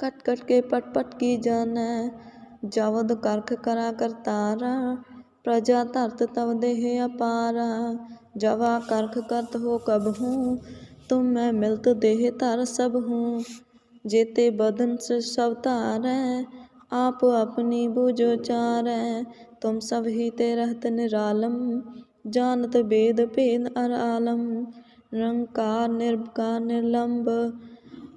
cut cut के पट पट की जाने जावद करख करा करतारा प्रजा धरत तव देह अपारा जवा करख करत हो कब हूँ तुम मैं मिलत देह धर सब हूँ जेते बदन से सब तारै आप अपनी बूझो चारै तुम सब ही ते रहत निरालम जानत वेद भेद अर आलम निरंकार निर्विकार निर्लंब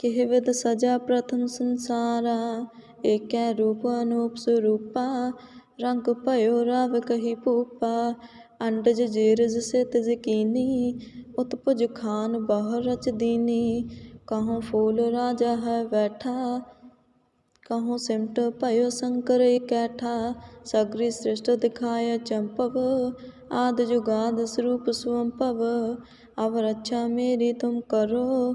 ਕੇਹਵਦ ਸਜਾ ਪ੍ਰਥਮ ਸੰਸਾਰਾ, ਏਕੈ ਰੂਪ ਅਨੂਪ ਸਰੂਪਾ, ਰੰਗ ਭਇਓ ਰਵ ਕਹੀ ਭੂਪਾ, ਅੰਡਜ ਜੀਰਜ ਸਿਤ ਜਕੀਨੀ, ਉਤਪਜ ਖਾਨ ਬਾਹਰ ਰਚ ਦੀਨੀ ਕਹਉ ਫੂਲ ਰਾਜਾ ਹੈ ਬੈਠਾ ਕਹਉ ਸਿਮਟ ਭਇਓ ਸ਼ੰਕਰ ਇਕੈਠਾ, ਸਗਰੀ ਸ੍ਰਿਸ਼ਟ ਦਿਖਾਇ ਚੰਪਵ, ਆਦ ਜੁਗਾਦ ਸਰੂਪ ਸੁਅੰਭਵ ਅਵ ਰੱਛਾ ਮੇਰੀ ਤੁਮ ਕਰੋ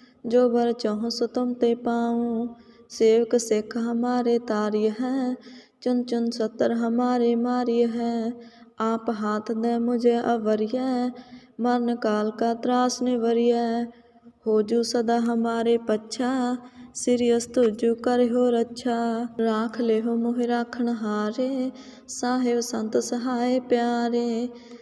जो बर चाहो सो तुम ते पाऊं सेवक सिख हमारे तार्य है चुन चुन सतर हमारे मार्य है आप हाथ दे मुझे अवरिय मरण काल का त्रास निवरिय हो जू सदा हमारे पच्छा सिरियस तुझु कर हो रक्षा राख ले हो मोहि राखण हारे साहेब संत सहाय प्यारे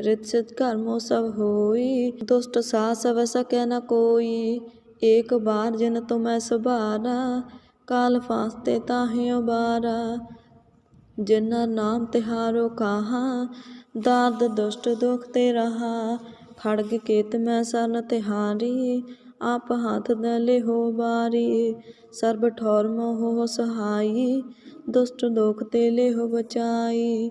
रित सिद्ध कर्मो सब होई दुष्ट सास सब सके न कोई एक बार जिन तुम सुबारा काल फांसते ताहे उबारा जिन्ना नाम तिहारो कहा दाद दुष्ट दुख ते रहा खड़ग केत मैं सन तिहारी आप हाथ दले हो बारी सर्ब ठौर मोह सहाई ਦੁਸ਼ਟ ਦੋਖ ਤੇ ਲੈ ਹੋ ਬਚਾਈ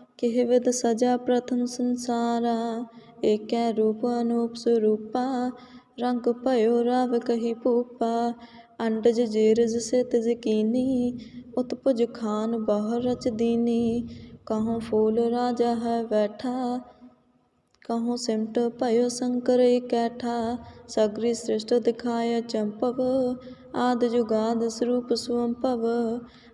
કહેવત ਸਜਾ ਪ੍ਰਥਮ ਸੰਸਾਰਾ એકે રૂપ અનુપ સ્વરૂપા રંગ ભયો રાવ કહી પૂપા ਅੰਡਜ ਜੇਰਜ ਸਿਤ ਜਕੀਨੀ, ਉਤਪੁਜ ਖਾਨ ਬਾਹਰ ਰਚ ਦੀਨੀ ਕਹਉ ਫੂਲ ਰਾਜਾ ਹੈ ਬੈਠਾ ਕਹਉ ਸਿਮਟ ਭਇਓ ਸੰਕਰ ਇਕੈਠਾ, ਸਗਰੀ ਸ੍ਰਿਸ਼ਟ ਦਿਖਾਇ ਚੰਪਵ, ਆਦ ਜੁਗਾਦ ਸਰੂਪ ਸੁਅੰਭਵ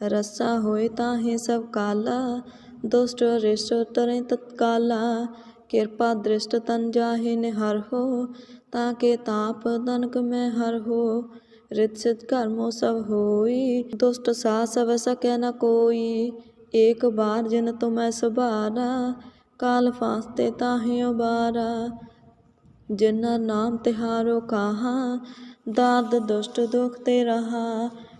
रस्सा होए ताहे सब काला दुष्ट रिष्ट तरे तत्काला कृपा दृष्ट तन जाहे निहर हो ताके ताप तनक में हर हो रित सिद्ध कर्मो सब होई दुष्ट सा सब सके न कोई एक बार जिन तुम्हें सुबारा काल फास्ते ताहे उबारा जिन्ना नाम तिहारो कहा दाद दुष्ट दुख ते रहा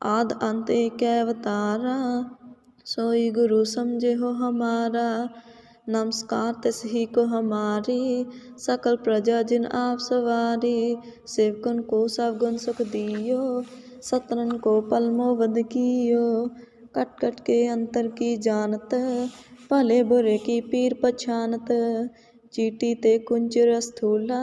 आद अंत एक अवतारा सोई गुरु समझे हो हमारा नमस्कार तिस ही को हमारी सकल प्रजा जिन आप सवारी सेवकन को सब गुण सुख दियो सतरन को पलमो वध कियो कट कट के अंतर की जानत भले बुरे की पीर पछानत चीटी ते कुंजर स्थूला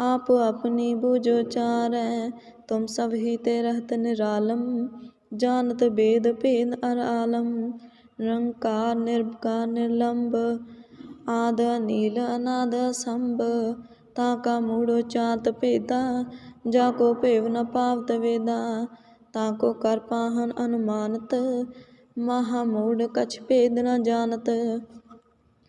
आप अपनी बुझो चारै तुम सब ही ते रहत निरालम जानत वेद भेद अर आलम निरंकार निर्विकार निर्लंब आद नील अनाद संभ ताका मूड़ो चात भेदा जाको भेव न पावत वेदा ताको कर पाहन अनुमानत महामूढ़ कछ भेद न जानत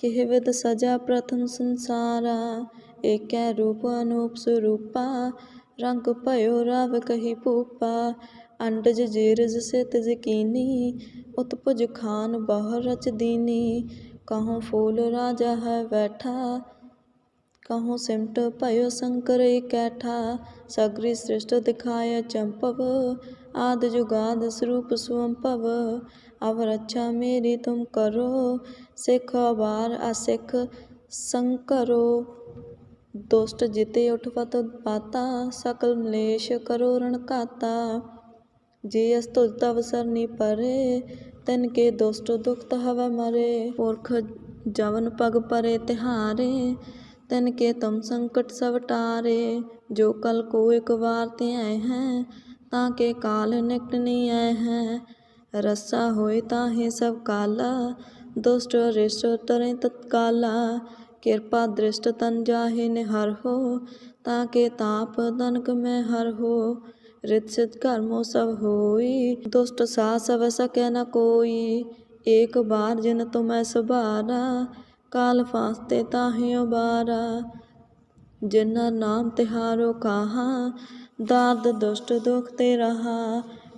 કહેવત સજા પ્રથમ સંસારા એકે રૂપ અનુપ સ્વરૂપા રંગ ભયો રાવ કહી પૂપા અંડજ જીરજ સિત જકીની ઉતપજ ખાન બહર રચ દીની કહો ફૂલ રાજા હૈ બેઠા કહો સિમટ ભયો શંકર કૈઠા સગરી સૃષ્ટ દિખાય ચંપવ ਆਦ ਜੁਗਾਦ ਸਰੂਪ ਸੁਅੰਭਵ अब रक्षा मेरी तुम करो सिख बार असिख संकरो दुष्ट जिते उठवत पाता सकल मलेश करो रण काता जे अस्तु तव सरनी परे तिन के दुष्ट दुख हव मरे पुरख जवन पग परे तिहारे तिन के तुम संकट सब टारे जो कल को एक बार ते आए हैं ताके काल निकट नहीं आए हैं रस्सा होए ताहे सब काला दुष्ट रिष्ट तरे तत्काला कृपा दृष्ट तन जाहे निहर हो ताके ताप तनक में हर हो रित सिद्ध कर्मो सब होई दुष्ट सा सब सके न कोई एक बार जिन तुम्हें सुबारा काल फांसते ताहे उबारा जिन्ना नाम तिहारो कहा दाद दुष्ट दुख ते